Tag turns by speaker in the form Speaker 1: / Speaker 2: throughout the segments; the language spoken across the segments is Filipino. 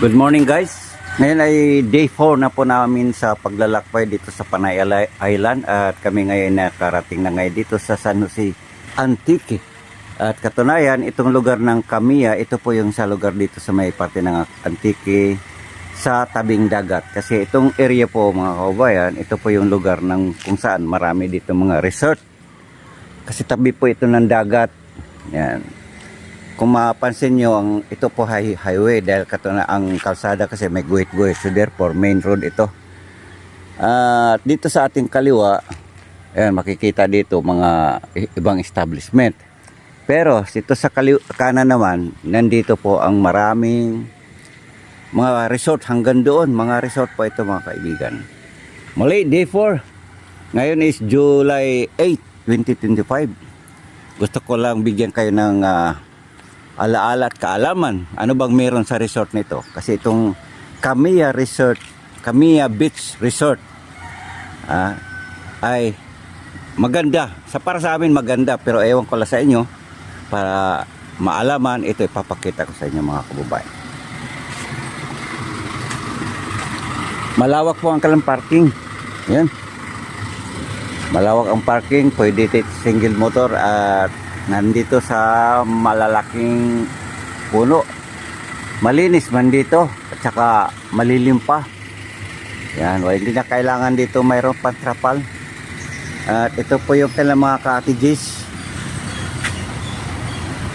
Speaker 1: Good morning guys. Ngayon ay day 4 na po namin sa paglalakbay dito sa Panay Island at kami ngayon nakarating na ngayon dito sa San Jose Antique. At katunayan, itong lugar ng Kamiya, ito po yung sa lugar dito sa may parte ng Antique sa tabing dagat. Kasi itong area po mga kababayan, ito po yung lugar ng kung saan marami dito mga resort. Kasi tabi po ito ng dagat. Yan kung mapansin nyo, ang, ito po high, highway dahil katuna ang kalsada kasi may guhit-guhit. So therefore, main road ito. At dito sa ating kaliwa, ayan, makikita dito mga ibang establishment. Pero dito sa kali- kanan naman, nandito po ang maraming mga resort hanggang doon. Mga resort po ito mga kaibigan. Muli, day 4. Ngayon is July 8, 2025. Gusto ko lang bigyan kayo ng ah, alaala at kaalaman. Ano bang meron sa resort nito? Kasi itong Kamiya Resort, Kamiya Beach Resort ah, ay maganda. Sa para sa amin maganda pero ewan ko lang sa inyo para maalaman ito ipapakita ko sa inyo mga kababayan. Malawak po ang kalang parking. Yan. Malawak ang parking, pwede single motor at nandito sa malalaking puno. Malinis man dito at saka malilim pa. Yan, well, hindi na kailangan dito mayroong pantrapal. At ito po yung kailang mga cottages.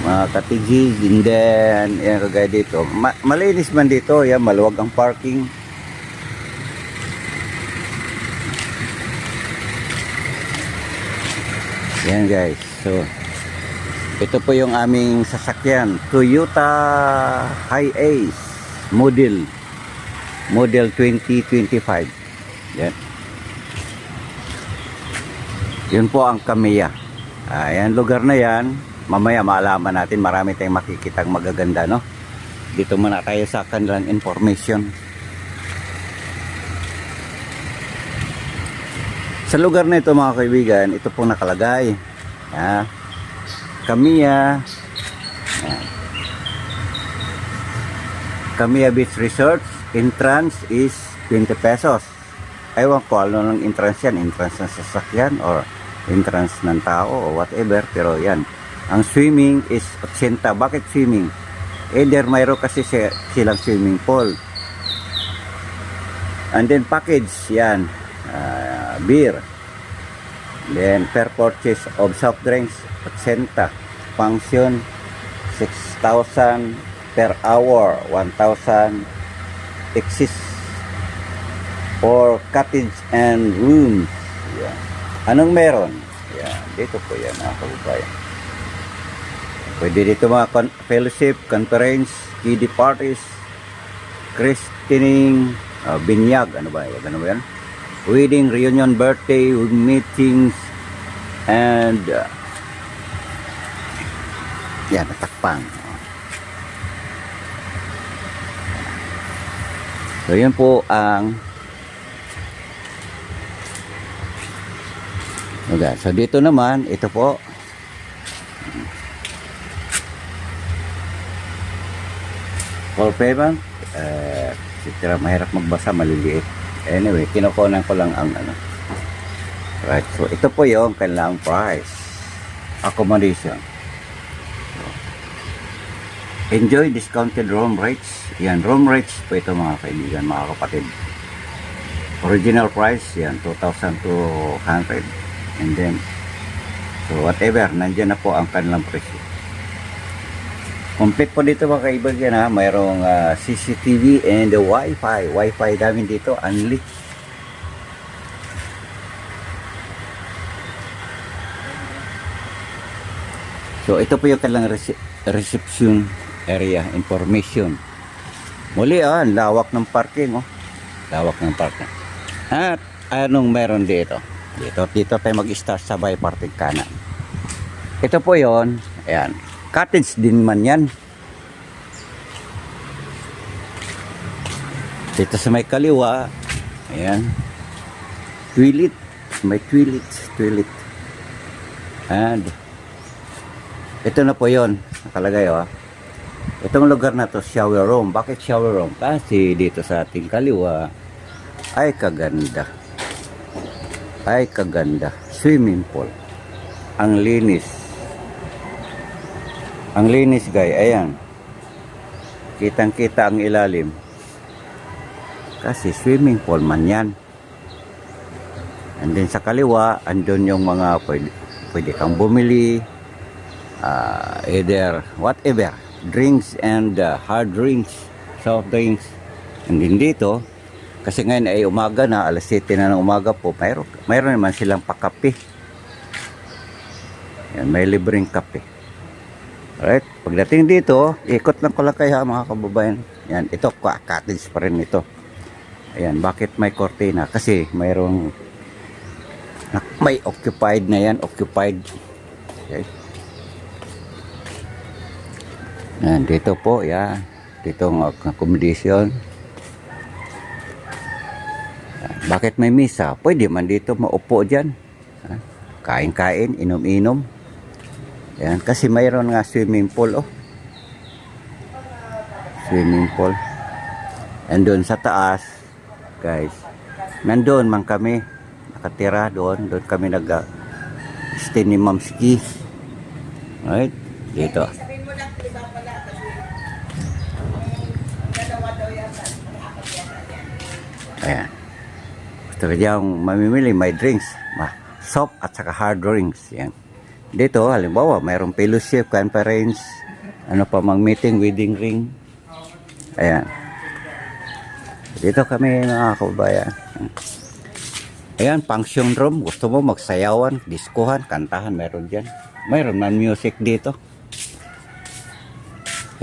Speaker 1: Mga cottages and then yan kagaya dito. Ma- malinis man dito, yan maluwag ang parking. Yan guys. So ito po yung aming sasakyan, Toyota Hi-Ace model model 2025. Yan. Yun po ang Kamiya. Ayan, lugar na yan. Mamaya maalaman natin, marami tayong makikitang magaganda, no? Dito muna tayo sa kanilang information. Sa lugar na ito mga kaibigan, ito pong nakalagay. Ha? Kamiya. Kamiya Beach Resort. Entrance is 20 pesos. Ewan ko ano ng entrance yan. Entrance ng sasakyan or entrance ng tao o whatever. Pero yan. Ang swimming is 80. Bakit swimming? Either mayroon kasi si- silang swimming pool. And then package yan. Ah, beer. Then per purchase of soft drinks 80. Function 6,000 per hour, 1,000 exist for cottage and rooms. Yan. Anong meron? Yan. Dito po yan mga kababayan. Pwede dito mga con- fellowship, conference, kiddie parties, christening, uh, binyag, ano ba? Ano ba yan? Wedding, reunion, birthday, meetings, and uh, yan, natakpan. So, yun po ang Okay. So, dito naman, ito po. For payment, eh, sitira mahirap magbasa, maliliit. Anyway, kinukunan ko lang ang ano. Right, so ito po yung kanilang price. Accommodation. Enjoy discounted room rates. Yan, room rates po ito mga kaibigan, mga kapatid. Original price, yan, 2,200. And then, so whatever, nandyan na po ang kanilang presyo. Complete po dito mga kaibigan ha, mayroong ah, CCTV and the Wi-Fi. Wi-Fi namin dito, unlit. So ito po yung kanilang rece- reception area information. Muli ah, lawak ng parking oh. Lawak ng parking. At anong meron dito? Dito, dito tayo mag-start sa by parting kanan. Ito po yon, ayan. Cottage din man yan. Dito sa may kaliwa, ayan. Toilet, may toilet, toilet. And ito na po yon nakalagay oh. Itong lugar na to, shower room. Bakit shower room? Kasi dito sa ating kaliwa, ay kaganda. Ay kaganda. Swimming pool. Ang linis. Ang linis, guy. Ayan. Kitang-kita ang ilalim. Kasi swimming pool man yan. And then sa kaliwa, andun yung mga pwede, pwede kang bumili, uh, either whatever, drinks and uh, hard drinks, soft drinks. And then dito, kasi ngayon ay umaga na, alas 7 na ng umaga po, mayroon, mayroon naman silang pakape. Yan, may libreng kape. Alright, pagdating dito, ikot lang ko lang kayo ha, mga kababayan. Yan, ito, cottage pa rin ito. Ayan, bakit may cortina? Kasi mayroong may occupied na yan, occupied. Okay. Yan, dito po, yan. Dito ang accommodation. Yan, Bakit may misa? Pwede man dito maupo dyan. Kain-kain, inom-inom. Yan, kasi mayroon nga swimming pool, oh. Swimming pool. And doon sa taas, guys, nandun man kami. Nakatira doon. Doon kami nag stay ni Ma'am Ski. Right? Dito. Ayan. Gusto ko diyang mamimili, may drinks. Ma, soft at saka hard drinks. Yan. Dito, halimbawa, mayroong fellowship, conference, ano pa mang meeting, wedding ring. Ayan. Dito kami mga kababayan. Ayan, function room. Gusto mo magsayawan, diskuhan, kantahan, meron dyan. Mayroon man music dito.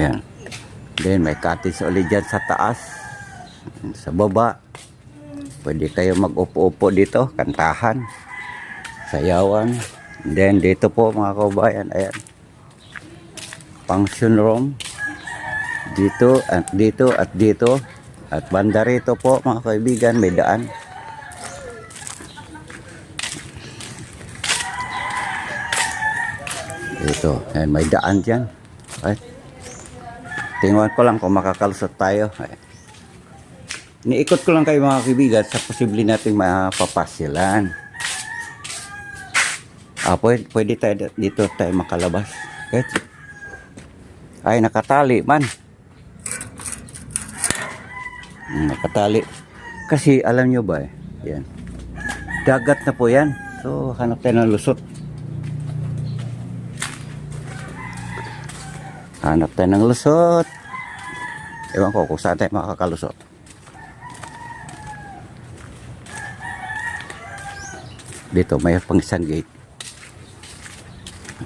Speaker 1: Ayan. Then may cottage ulit dyan sa taas. Sa baba. Pwede kayo mag-upo-upo dito, kantahan, sayawan. Then dito po mga kababayan, ayan. Function room. Dito at dito at dito. At banda rito po mga kaibigan, may daan. Dito, ayan, may daan dyan. Ay. Tingnan ko lang kung makakalusot tayo. Ay. Niikot ko lang kayo mga kaibigan sa posible nating mapapasyalan. Ah, pwede, pwede tayo dito tayo makalabas. Okay? Ay, nakatali man. Hmm, Nakatali. Kasi alam nyo ba eh, yan. Dagat na po yan. So, hanap tayo ng lusot. Hanap tayo ng lusot. Ewan ko kung saan tayo makakalusot. Dito, may pang isang gate.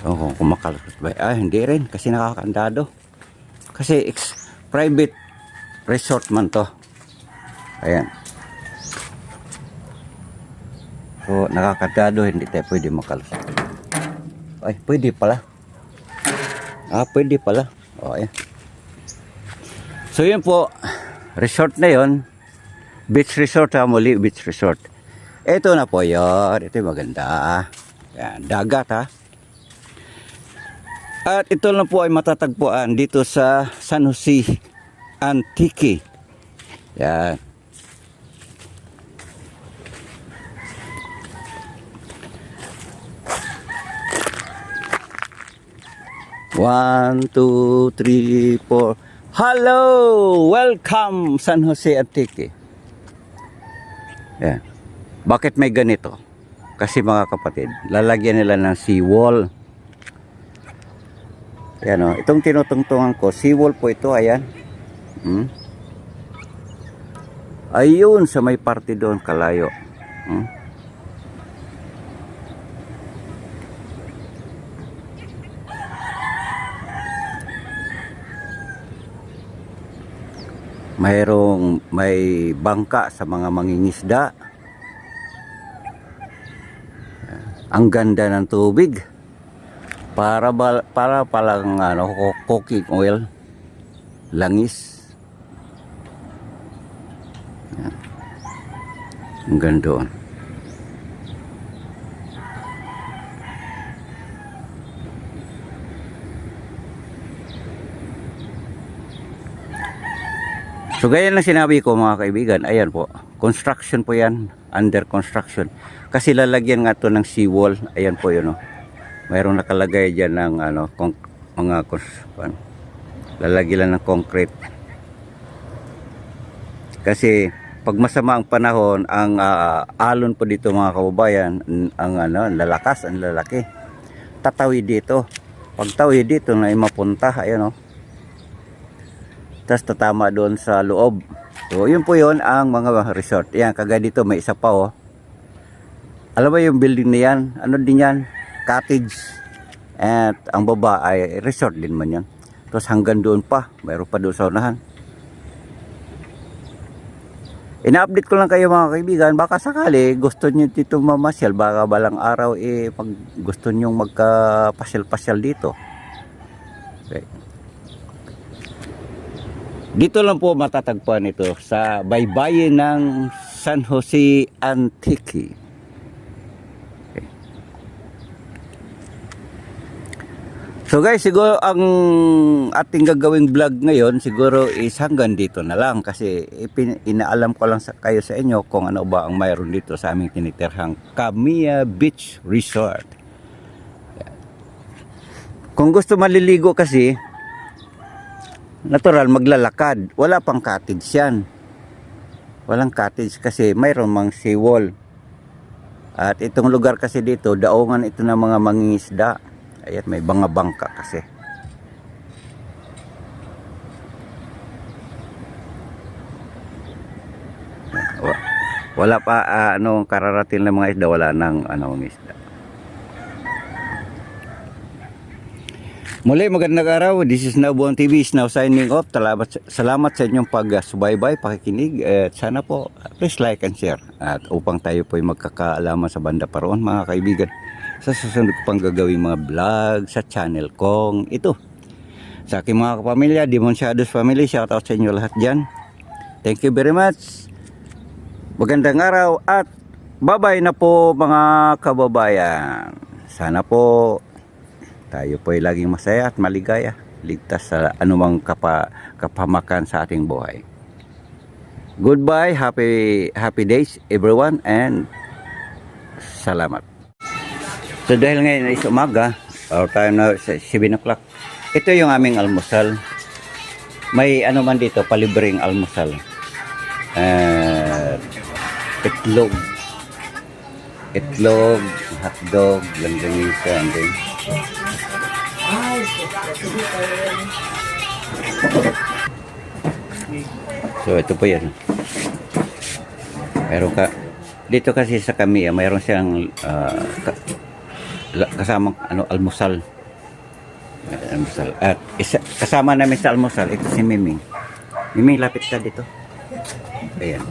Speaker 1: Ko kung makalusot ba. Ah, hindi rin. Kasi nakakandado. Kasi private resort man to. Ayan. So, nakakandado. Hindi tayo pwede makalusot. Ay, pwede pala. Ah, pwede pala. O, ayan. So, yun po. Resort na yun. Beach resort ha, muli beach resort. Ito na po yun. Ito yung maganda. Yan, dagat ha. At ito na po ay matatagpuan dito sa San Jose Antique. Yan. One, two, three, four. Hello! Welcome, San Jose Antique. Yan. Bakit may ganito? Kasi mga kapatid, lalagyan nila ng seawall. Yan o. Itong tinutungtungan ko, seawall po ito, ayan. Hmm? Ayun, sa may parte doon, kalayo. Hmm? mayroong may bangka sa mga mangingisda. Ang ganda ng tubig. Para ba, para palang ano co- cooking oil. Langis. Yan. Ang ganda doon. So gaya lang sinabi ko mga kaibigan, ayan po, construction po yan, under construction. Kasi lalagyan nga to ng seawall, ayan po yun oh. Mayroong nakalagay dyan ng ano, mga lalagyan lang ng concrete. Kasi pag masama ang panahon, ang ah, alon po dito mga kababayan, ang ano, lalakas, ang lalaki. Tatawid dito. Pag tawid dito na mapunta, ayan oh. Tapos tatama doon sa loob. So, yun po yun ang mga resort. Yan, kagaya dito may isa pa oh. Alam mo yung building na yan? Ano din yan? Cottage. At ang baba ay resort din man yan. Tapos hanggang doon pa. Mayroon pa doon sa unahan. Ina-update ko lang kayo mga kaibigan. Baka sakali gusto nyo dito mamasyal. Baka balang araw eh pag gusto nyo magka-pasyal-pasyal dito. Okay. Dito lang po matatagpuan ito sa baybayin ng San Jose Antique. So guys, siguro ang ating gagawing vlog ngayon siguro is hanggang dito na lang kasi inaalam ko lang sa kayo sa inyo kung ano ba ang mayroon dito sa aming tinitirhang Kamiya Beach Resort. Kung gusto maliligo kasi, natural maglalakad. Wala pang cottage yan. Walang cottage kasi mayroon mang seawall. At itong lugar kasi dito, daungan ito ng mga mangingisda. Ayan, may mga bangka kasi. Wa- Wala pa ah, ano kararating ng mga isda, wala nang ano isda. Muli, magandang araw. This is Nabuan TV is now signing off. Salamat, salamat sa inyong pag-subaybay, pakikinig. At sana po, please like and share. At upang tayo po ay magkakaalaman sa banda pa roon, mga kaibigan. Sa susunod ko pang gagawin mga vlog sa channel kong ito. Sa aking mga kapamilya, Demon Shadows Family, shout out sa inyo lahat dyan. Thank you very much. Magandang araw at bye-bye na po mga kababayan. Sana po tayo po ay laging masaya at maligaya. Ligtas sa anumang kapa, kapamakan sa ating buhay. Goodbye, happy happy days everyone and salamat. So dahil ngayon is umaga, or time na sa 7 o'clock, ito yung aming almusal. May ano man dito, palibreng almusal. Uh, itlog. Itlog, hotdog, langganisa, and then So ito po yan. Meron ka dito kasi sa kami, mayroon siyang ah, ka- kasamang ano almusal. Almusal. At isa, kasama namin sa almusal ito si Miming. Miming lapit ka dito. Ayan.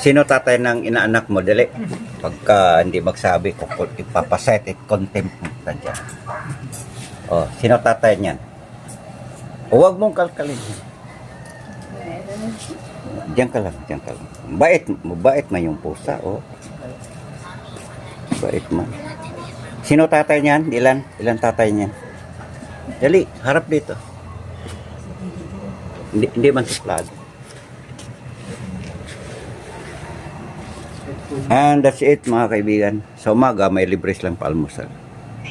Speaker 1: Sino tatay ng inaanak mo? Dali. Pagka hindi magsabi, ipapaset, it contempt mo ka dyan. Oh, sino tatay niyan? O, Huwag mong kalkalin. Diyan ka lang, diyan ka lang. Bait, mabait man yung pusa, oh. Bait man. Sino tatay niyan? Ilan? Ilan tatay niyan? Dali, harap dito. Hindi, hindi man suplado. And that's it mga kaibigan. Sa umaga may libre silang paalmusal.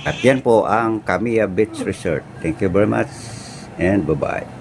Speaker 1: At yan po ang Kamiya Beach Resort. Thank you very much and bye-bye.